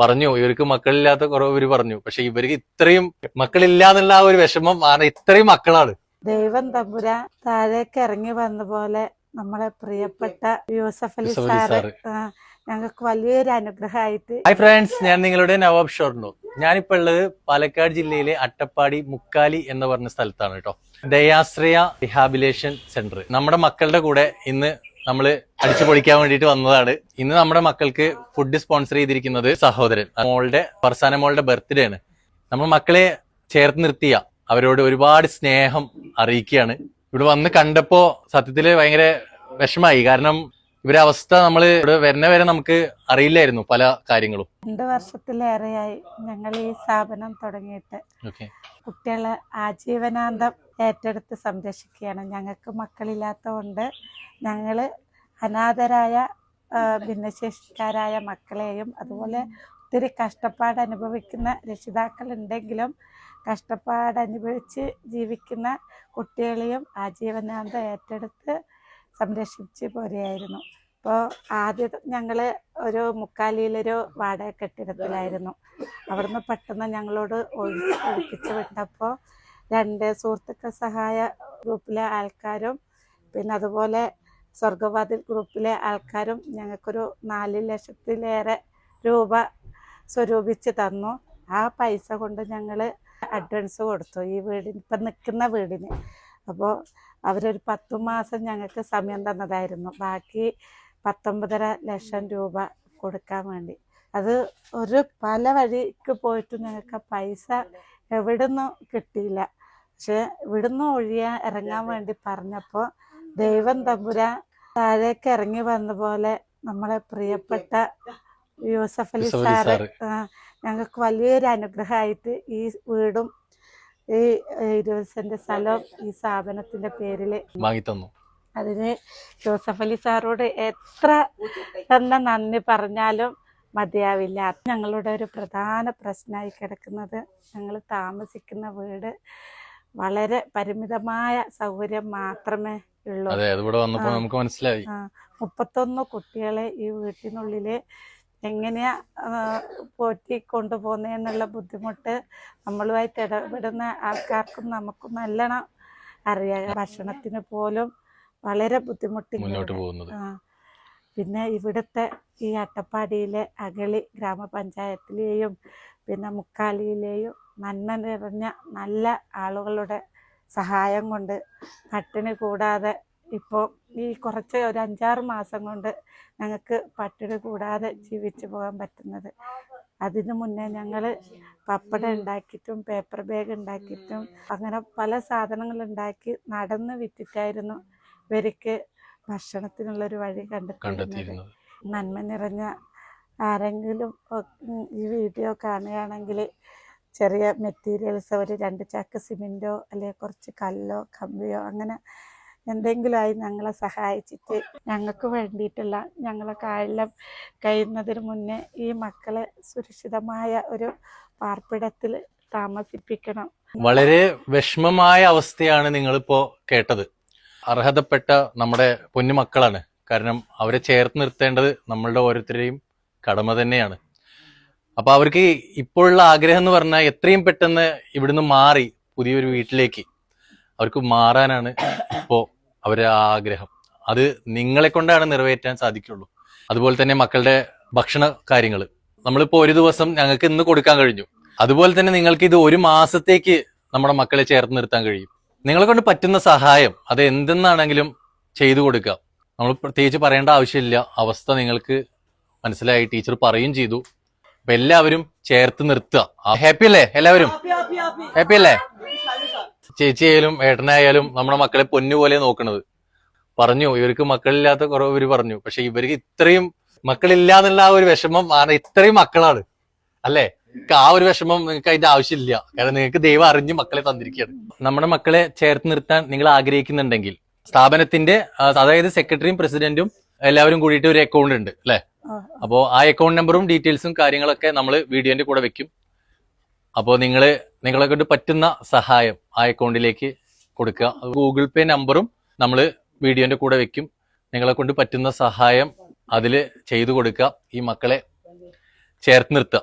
പറഞ്ഞു. ഇവർക്ക് മക്കളില്ലാത്ത കുറവ് ഇവർ പറഞ്ഞു. പക്ഷെ ഇവർക്ക് ഇത്രയും മക്കളില്ലാന്നുള്ള ആ ഒരു വിഷമം ആണ് ഇത്രയും മക്കളാണ്. ദൈവം തമ്പുരാ താഴേക്ക് ഇറങ്ങി വന്ന പോലെ നമ്മളെ പ്രിയപ്പെട്ട യൂസഫ് അലി സാറ്. ഞങ്ങൾക്ക് വലിയൊരു അനുഗ്രഹമായിട്ട് ഹായ് ഫ്രണ്ട്സ് ഞാൻ നിങ്ങളുടെ നവാബ് ഷോർണു ഞാനിപ്പോ ഉള്ളത് പാലക്കാട് ജില്ലയിലെ അട്ടപ്പാടി മുക്കാലി എന്ന് പറഞ്ഞ സ്ഥലത്താണ് കേട്ടോ. Dayashraya rehabilitation center. നമ്മുടെ മക്കളുടെ കൂടെ ഇന്ന് നമ്മൾ അടിച്ചു പൊളിക്കാൻ വേണ്ടിയിട്ട് വന്നതാണ്. ഇന്ന് നമ്മുടെ മക്കൾക്ക് ഫുഡ് സ്പോൺസർ ചെയ്തിരിക്കുന്നത് സഹോദരൻ. മോളുടെ ഫർസാന മോളുടെ ബർത്ത്ഡേ ആണ്. നമ്മൾ മക്കളെ ചേർത്ത് നിർത്തിയ അവരോട് ഒരുപാട് സ്നേഹം അറിയിക്കുകയാണ്. ഇവിടെ വന്ന് കണ്ടപ്പോ സത്യത്തിൽ ഭയങ്കര വിഷമായി കാരണം ഇവരെ അവസ്ഥ നമ്മൾ ഇവിടെ വരുന്ന വരെ നമുക്ക് അറിയില്ലായിരുന്നു പല കാര്യങ്ങളും. രണ്ട് വർഷത്തിലേറെയായി ഞങ്ങൾ ഈ സ്ഥാപനം തുടങ്ങിയിട്ട്. കുട്ടികളെ ആജീവനാന്തം ഏറ്റെടുത്ത് സംരക്ഷിക്കുകയാണ്. ഞങ്ങൾക്ക് മക്കളില്ലാത്തതുകൊണ്ട് ഞങ്ങൾ അനാഥരായ ഭിന്നശേഷിക്കാരായ മക്കളെയും അതുപോലെ ഒത്തിരി കഷ്ടപ്പാട് അനുഭവിക്കുന്ന രക്ഷിതാക്കളുണ്ടെങ്കിലും കഷ്ടപ്പാട് അനുഭവിച്ച് ജീവിക്കുന്ന കുട്ടികളെയും ആജീവനാന്തം ഏറ്റെടുത്ത് സംരക്ഷിച്ച് പോരുകയായിരുന്നു. അപ്പോൾ ആദ്യം ഞങ്ങൾ ഒരു മുക്കാലിയിലൊരു വാടക കെട്ടിടത്തിലായിരുന്നു അവിടുന്ന് പെട്ടെന്ന് ഞങ്ങളോട് ഒഴിപ്പിച്ചു വിട്ടപ്പോൾ രണ്ട് സുഹൃത്തുക്കൾ സഹായ ഗ്രൂപ്പിലെ ആൾക്കാരും പിന്നെ അതുപോലെ സ്വർഗവാതിൽ ഗ്രൂപ്പിലെ ആൾക്കാരും ഞങ്ങൾക്കൊരു നാല് ലക്ഷത്തിലേറെ രൂപ സ്വരൂപിച്ച് തന്നു. ആ പൈസ കൊണ്ട് ഞങ്ങൾ അഡ്വാൻസ് കൊടുത്തു ഈ വീടിന് ഇപ്പം നിൽക്കുന്ന വീടിന്. അപ്പോൾ അവരൊരു പത്തു മാസം ഞങ്ങൾക്ക് സമയം തന്നതായിരുന്നു. ബാക്കി പത്തൊമ്പതര ലക്ഷം രൂപ കൊടുക്കാൻ വേണ്ടി. അത് ഒരു പല വഴിക്ക് പോയിട്ട് ഞങ്ങൾക്ക് പൈസ എവിടുന്നും കിട്ടിയില്ല. പക്ഷെ ഇവിടുന്ന് ഒഴിയാൻ ഇറങ്ങാൻ വേണ്ടി പറഞ്ഞപ്പോൾ ദൈവം തമ്പുരാൻ താഴേക്ക് ഇറങ്ങി വന്ന പോലെ നമ്മളെ പ്രിയപ്പെട്ട യൂസഫ് അലി സാറ്. ഞങ്ങൾക്ക് വലിയൊരു അനുഗ്രഹമായിട്ട് ഈ വീടും ഈ ഇരുപത് സെന്റ് സ്ഥലവും ഈ സ്ഥാപനത്തിന്റെ പേരിൽ വാങ്ങി തന്നു അതിന് ജോസഫ് അലി സാറോട് എത്ര തന്നെ നന്ദി പറഞ്ഞാലും മതിയാവില്ല. ഞങ്ങളുടെ ഒരു പ്രധാന പ്രശ്നമായി കിടക്കുന്നത് ഞങ്ങൾ താമസിക്കുന്ന വീട് വളരെ പരിമിതമായ സൗകര്യം മാത്രമേ ഉള്ളൂ. നമുക്ക് മനസ്സിലായി. മുപ്പത്തൊന്ന് കുട്ടികളെ ഈ വീട്ടിനുള്ളിൽ എങ്ങനെയാ പോറ്റി കൊണ്ടുപോകുന്നതെന്നുള്ള ബുദ്ധിമുട്ട് നമ്മളുമായിട്ട് ഇടപെടുന്ന ആൾക്കാർക്കും നമുക്കും നല്ലോണം അറിയാം. ഭക്ഷണത്തിന് പോലും വളരെ ബുദ്ധിമുട്ടി മുന്നോട്ട് പോകുന്നത്. പിന്നെ ഇവിടുത്തെ ഈ അട്ടപ്പാടിയിലെ അഗളി ഗ്രാമപഞ്ചായത്തിലെയും പിന്നെ മുക്കാലിയിലെയും നന്മ നിറഞ്ഞ നല്ല ആളുകളുടെ സഹായം കൊണ്ട് പട്ടിണി കൂടാതെ ഇപ്പോൾ ഈ കുറച്ച് ഒരു അഞ്ചാറ് മാസം കൊണ്ട് ഞങ്ങൾക്ക് പട്ടിണി കൂടാതെ ജീവിച്ചു പോകാൻ പറ്റുന്നത്. അതിനു മുന്നേ ഞങ്ങൾ പപ്പടം ഉണ്ടാക്കിയിട്ടും പേപ്പർ ബാഗ് ഉണ്ടാക്കിയിട്ടും അങ്ങനെ പല സാധനങ്ങൾ ഉണ്ടാക്കി നടന്ന് വിറ്റിട്ടായിരുന്നു ഇവർക്ക് ഭക്ഷണത്തിനുള്ളൊരു വഴി കണ്ടെത്തിയിരുന്നത്. നന്മ നിറഞ്ഞ ആരെങ്കിലും ഈ വീഡിയോ കാണുകയാണെങ്കിൽ ചെറിയ മെറ്റീരിയൽസ് ഒരു രണ്ട് ചാക്ക് സിമെന്റോ അല്ലെങ്കിൽ കുറച്ച് കല്ലോ കമ്പിയോ അങ്ങനെ എന്തെങ്കിലും ആയി ഞങ്ങളെ സഹായിച്ചിട്ട് ഞങ്ങൾക്ക് വേണ്ടിയിട്ടുള്ള ഞങ്ങളെ കാലം കഴിയുന്നതിന് മുന്നേ ഈ മക്കളെ സുരക്ഷിതമായ ഒരു പാർപ്പിടത്തിൽ താമസിപ്പിക്കണം. വളരെ വിഷമമായ അവസ്ഥയാണ് നിങ്ങളിപ്പോ കേട്ടത്. അർഹതപ്പെട്ട നമ്മുടെ പൊന്നു മക്കളാണ് കാരണം അവരെ ചേർത്ത് നിർത്തേണ്ടത് നമ്മളുടെ ഓരോരുത്തരുടെയും കടമ തന്നെയാണ്. അപ്പോൾ അവർക്ക് ഇപ്പോഴുള്ള ആഗ്രഹം എന്ന് പറഞ്ഞാൽ എത്രയും പെട്ടെന്ന് ഇവിടുന്ന് മാറി പുതിയൊരു വീട്ടിലേക്ക് അവർക്ക് മാറാനാണ് ഇപ്പോൾ അവരെ ആഗ്രഹം. അത് നിങ്ങളെ കൊണ്ടാണ് നിറവേറ്റാൻ സാധിക്കുള്ളൂ. അതുപോലെ തന്നെ മക്കളുടെ ഭക്ഷണ കാര്യങ്ങൾ നമ്മളിപ്പോൾ ഒരു ദിവസം ഞങ്ങൾക്ക് ഇന്ന് കൊടുക്കാൻ കഴിഞ്ഞു. അതുപോലെ തന്നെ നിങ്ങൾക്ക് ഇത് ഒരു മാസത്തേക്ക് നമ്മുടെ മക്കളെ ചേർത്ത് നിർത്താൻ കഴിയും. നിങ്ങളെ കൊണ്ട് പറ്റുന്ന സഹായം അത് എന്തെന്നാണെങ്കിലും ചെയ്തു കൊടുക്കാം നമ്മൾ പ്രത്യേകിച്ച് പറയേണ്ട ആവശ്യമില്ല. അവസ്ഥ നിങ്ങൾക്ക് മനസ്സിലായി. ടീച്ചർ പറയും ചെയ്തു. അപ്പൊ എല്ലാവരും ചേർത്ത് നിർത്തുക. ഹാപ്പി അല്ലേ? എല്ലാവരും? ഹാപ്പി അല്ലേ? ചേച്ചിയായാലും ഏട്ടനായാലും നമ്മുടെ മക്കളെ പൊന്നുപോലെ നോക്കണത്. പറഞ്ഞു ഇവർക്ക് മക്കളില്ലാത്ത കുറവ് ഇവർ പറഞ്ഞു. പക്ഷെ ഇവർക്ക് ഇത്രയും മക്കളില്ല എന്നുള്ള ആ ഒരു വിഷമം ആണ് ഇത്രയും മക്കളാണ്. അല്ലേ? നിങ്ങൾക്ക് ആ ഒരു വിഷമം നിങ്ങൾക്ക് അതിന്റെ ആവശ്യമില്ല. കാരണം നിങ്ങൾക്ക് ദൈവം അറിഞ്ഞ് മക്കളെ തന്നിരിക്കുകയാണ്. നമ്മുടെ മക്കളെ ചേർത്ത് നിർത്താൻ നിങ്ങൾ ആഗ്രഹിക്കുന്നുണ്ടെങ്കിൽ സ്ഥാപനത്തിന്റെ അതായത് സെക്രട്ടറിയും പ്രസിഡന്റും എല്ലാവരും കൂടിയിട്ട് ഒരു അക്കൗണ്ട് ഉണ്ട് അല്ലെ? അപ്പോ അപ്പോൾ ആ അക്കൗണ്ട് നമ്പറും ഡീറ്റെയിൽസും കാര്യങ്ങളൊക്കെ നമ്മൾ വീഡിയോന്റെ കൂടെ വെക്കും. അപ്പോൾ നിങ്ങൾ നിങ്ങളെ കൊണ്ട് പറ്റുന്ന സഹായം ആ അക്കൗണ്ടിലേക്ക് കൊടുക്കുക. ഗൂഗിൾ പേ നമ്പറും നമ്മൾ വീഡിയോന്റെ കൂടെ വെക്കും. നിങ്ങളെ കൊണ്ട് പറ്റുന്ന സഹായം അതിൽ ചെയ്തു കൊടുക്കുക. ഈ മക്കളെ ചേർത്ത് നിർത്തുക.